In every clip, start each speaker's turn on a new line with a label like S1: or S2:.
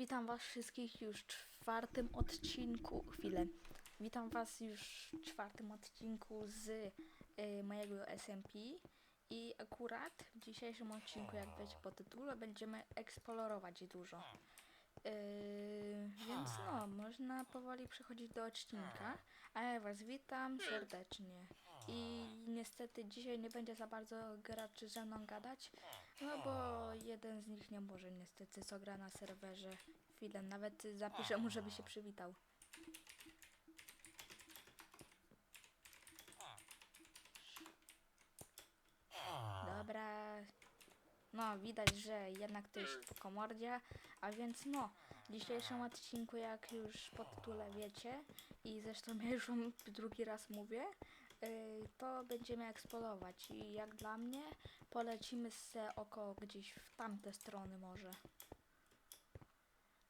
S1: Witam was wszystkich już w czwartym odcinku. Chwilę. Witam was już w czwartym odcinku z y, mojego SMP. I akurat w dzisiejszym odcinku, jak wiecie po tytule, będziemy eksplorować dużo. Yy, więc no, można powoli przechodzić do odcinka. A ja was witam serdecznie. I niestety dzisiaj nie będzie za bardzo graczy ze mną gadać, no bo jeden z nich nie może niestety, co gra na serwerze. Chwilę, nawet zapiszę mu, żeby się przywitał. Dobra. Widać, że jednak to jest po komordzie, a więc no, w dzisiejszym odcinku, jak już po tytule wiecie, i zresztą ja już wam drugi raz mówię, yy, to będziemy eksplorować. I jak dla mnie polecimy se oko gdzieś w tamte strony może.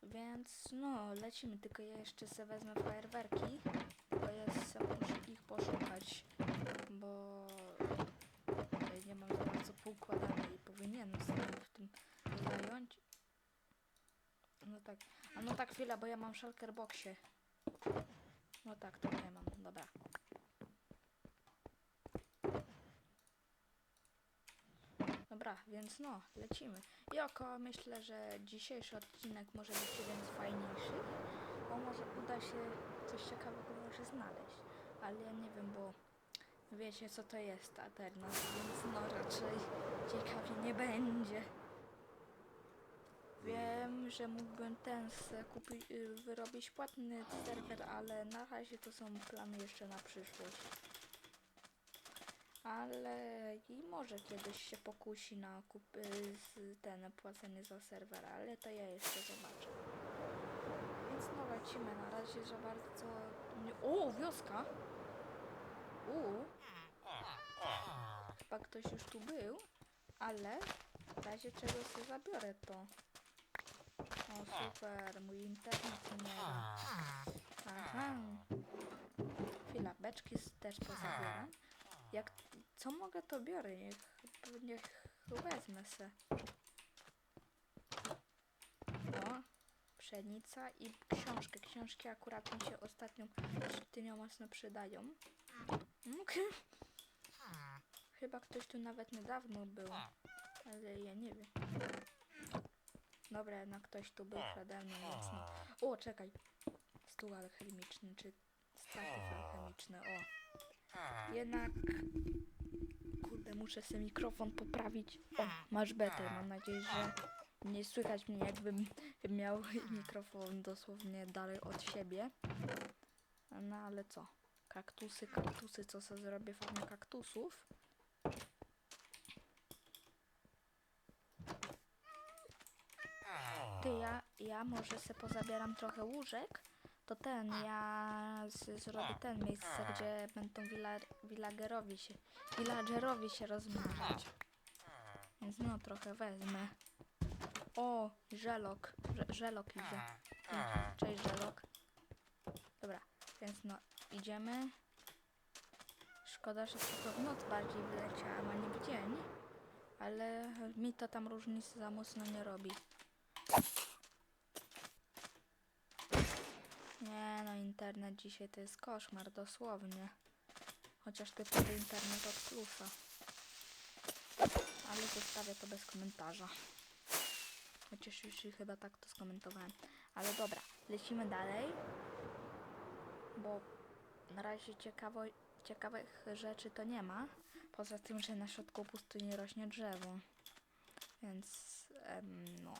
S1: Więc no, lecimy, tylko ja jeszcze se wezmę fajerwerki, tylko ja se muszę ich poszukać, bo nie mam za bardzo poukładane i powinienem sobie w tym zająć. No tak, a no tak chwila, bo ja mam shulker boxie. No tak, to nie mam, dobra. Dobra, więc no, lecimy. I oko myślę, że dzisiejszy odcinek może być jeden z fajniejszych, bo może uda się coś ciekawego może znaleźć. Ale ja nie wiem, bo wiecie co to jest Aternos, więc no raczej ciekawie nie będzie. Wiem, że mógłbym ten kupić, y, wyrobić płatny serwer, ale na razie to są plany jeszcze na przyszłość. Ale i może kiedyś się pokusi na kup, y, ten płacenie za serwer, ale to ja jeszcze zobaczę. Więc no lecimy na razie za bardzo. O, wioska! U. Chyba ktoś już tu był, ale w razie czego sobie zabiorę to. O super, mój internet nie da. Aha. Chwila, beczki też pozabieram. Jak, co mogę to biorę, niech, niech wezmę se. O, pszenica i książkę. Książki akurat mi się ostatnio sztynio mocno przydają. Mm, Chyba ktoś tu nawet niedawno był, ale ja nie wiem. Dobra, jednak ktoś tu był przede mną mocno. O, czekaj. Stół alchemiczny, czy statyw alchemiczny, o. Jednak... Kurde, muszę sobie mikrofon poprawić. O, masz betę. Mam nadzieję, że nie słychać mnie, jakbym miał mikrofon dosłownie dalej od siebie. No ale co? Kaktusy, kaktusy, co sobie zrobię farmę kaktusów? Ty, ja, ja może se pozabieram trochę łóżek, to ten, ja zrobię ten miejsce, gdzie będą villa, villagerowi się, villagerowi się rozmnażać. Więc no, trochę wezmę. O, żelok, żelok idzie. Cześć, żelok. Dobra, więc no, idziemy. Szkoda, że tylko w noc bardziej wyleciałam, a nie dzień. Ale mi to tam różnicy za mocno nie robi. Nie no, internet dzisiaj to jest koszmar, dosłownie. Chociaż typowy internet od plusa. Ale zostawię to bez komentarza. Chociaż już chyba tak to skomentowałem. Ale dobra, lecimy dalej. Bo na razie ciekawo, ciekawych rzeczy to nie ma. Poza tym, że na środku pustyni rośnie drzewo. Więc, em, no.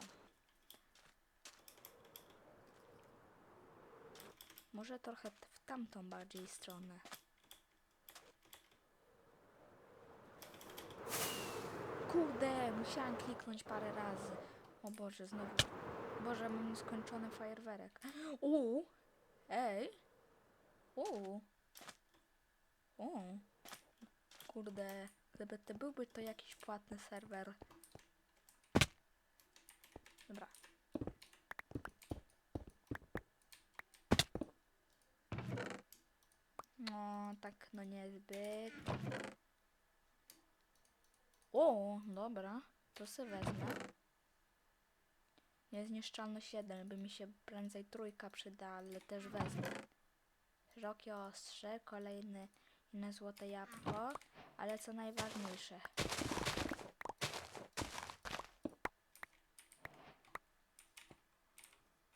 S1: Może trochę w tamtą bardziej stronę. Kurde, musiałam kliknąć parę razy. O Boże, znowu. Boże, mam nieskończony fajerwerek. Uuu! Ej! Uuu! Uuu! Kurde, gdyby to byłby to jakiś płatny serwer. Dobra. No, tak, no niezbyt. O, dobra, to se wezmę. Niezniszczalność 1, by mi się prędzej trójka przyda, ale też wezmę. Szerokie ostrze, kolejne inne złote jabłko, ale co najważniejsze.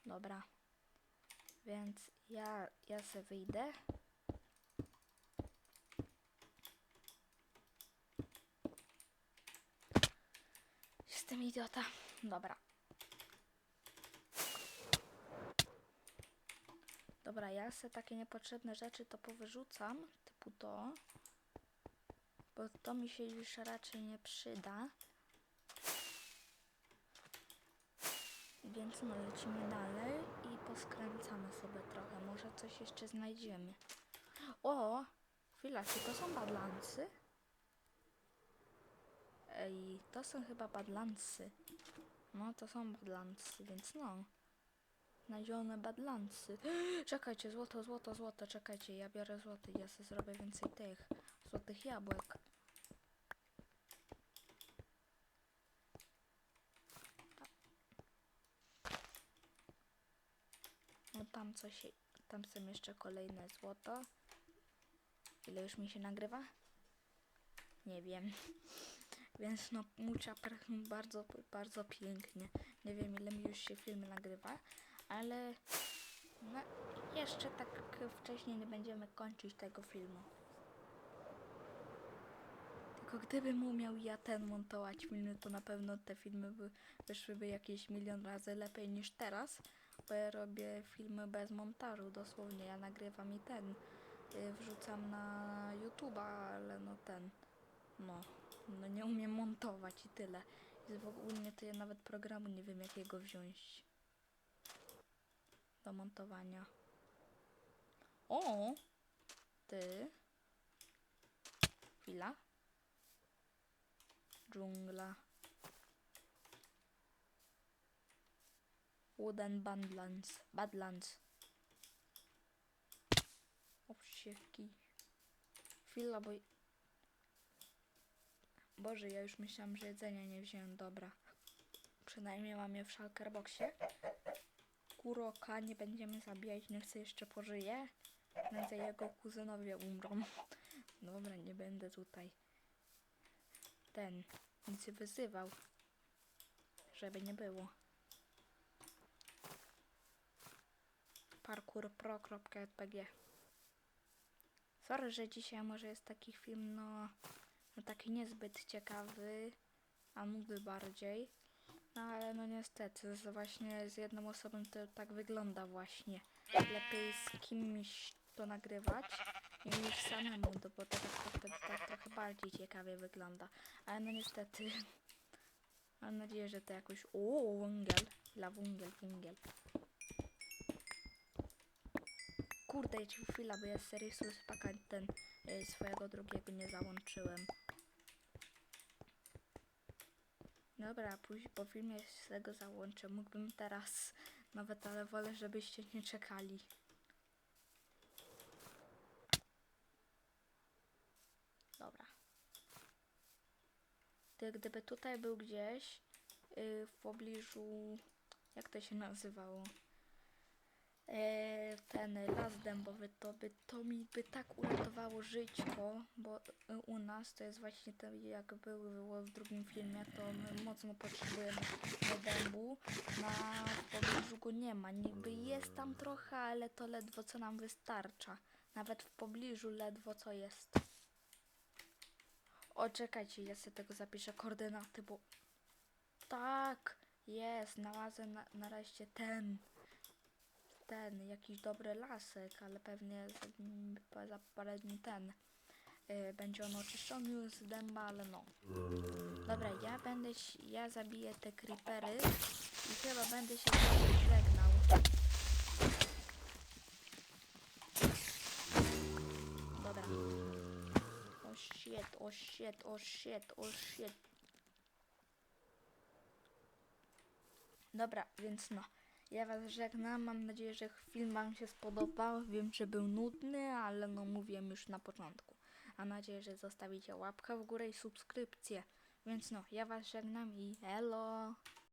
S1: Dobra. Więc ja, ja se wyjdę. Jestem idiota. Dobra. Dobra, ja se takie niepotrzebne rzeczy to powyrzucam, typu to. Bo to mi się już raczej nie przyda. Więc no, lecimy dalej i poskręcamy sobie trochę. Może coś jeszcze znajdziemy. O! Chwila, czy to są badlancy? Ej, to są chyba badlancy. No, to są badlancy, więc no. Znalezione badlancy. Czekajcie, złoto, złoto, złoto, czekajcie, ja biorę złoty, ja sobie zrobię więcej tych złotych jabłek. No tam coś, tam są jeszcze kolejne złoto. Ile już mi się nagrywa? Nie wiem. Więc no, mucha per- bardzo, bardzo pięknie. Nie wiem ile mi już się film nagrywa, ale no, jeszcze tak wcześniej nie będziemy kończyć tego filmu. Tylko gdybym umiał ja ten montować filmy, to na pewno te filmy by wyszłyby jakieś milion razy lepiej niż teraz, bo ja robię filmy bez montażu, dosłownie. Ja nagrywam i ten, y, wrzucam na YouTube'a, ale no ten, no, no nie umiem montować i tyle. I w ogóle to ja nawet programu nie wiem jakiego wziąć do montowania. O! Ty. Chwila. Dżungla. Wooden Badlands. Badlands. Owsiewki. Chwila, bo... Boże, ja już myślałam, że jedzenia nie wziąłem. Dobra. Przynajmniej mam je w shulkerboxie. Kuroka nie będziemy zabijać, niech sobie jeszcze pożyje. Prędzej jego kuzynowie umrą. Dobra, nie będę tutaj ten nic wyzywał. Żeby nie było. parkourpro.pg Sorry, że dzisiaj może jest taki film, no, no taki niezbyt ciekawy, a nudy bardziej. No ale no niestety, z, właśnie z jedną osobą to tak wygląda właśnie. Lepiej z kimś to nagrywać niż samemu, to bo to tak, to wtedy tak trochę bardziej ciekawie wygląda. Ale no niestety, mam nadzieję, że to jakoś... O, węgiel, dla węgiel, węgiel. Kurde, jeszcze chwila, bo ja z serii ten y, swojego drugiego nie załączyłem. Dobra, później po filmie z tego załączę. Mógłbym teraz nawet, ale wolę, żebyście nie czekali. Dobra. Gdyby tutaj był gdzieś y, w pobliżu, jak to się nazywało? E, ten las dębowy, to by to mi by tak uratowało żyćko, bo y, u nas to jest właśnie to, jak było w drugim filmie, to my mocno potrzebujemy dębu, na pobliżu go nie ma, niby jest tam trochę, ale to ledwo co nam wystarcza, nawet w pobliżu ledwo co jest. O, czekajcie, ja sobie tego zapiszę koordynaty, bo tak, jest, znalazłem na, nareszcie ten ten, jakiś dobry lasek, ale pewnie za, za parę dni ten y, będzie on oczyszczony z dęba, ale no. Dobra, ja będę, ja zabiję te creepery i chyba będę się żegnał. Dobra. O shit, o shit, o shit, o shit. Dobra, więc no. Ja was żegnam. Mam nadzieję, że film wam się spodobał. Wiem, że był nudny, ale no mówiłem już na początku. Mam nadzieję, że zostawicie łapkę w górę i subskrypcję. Więc no, ja was żegnam i elo.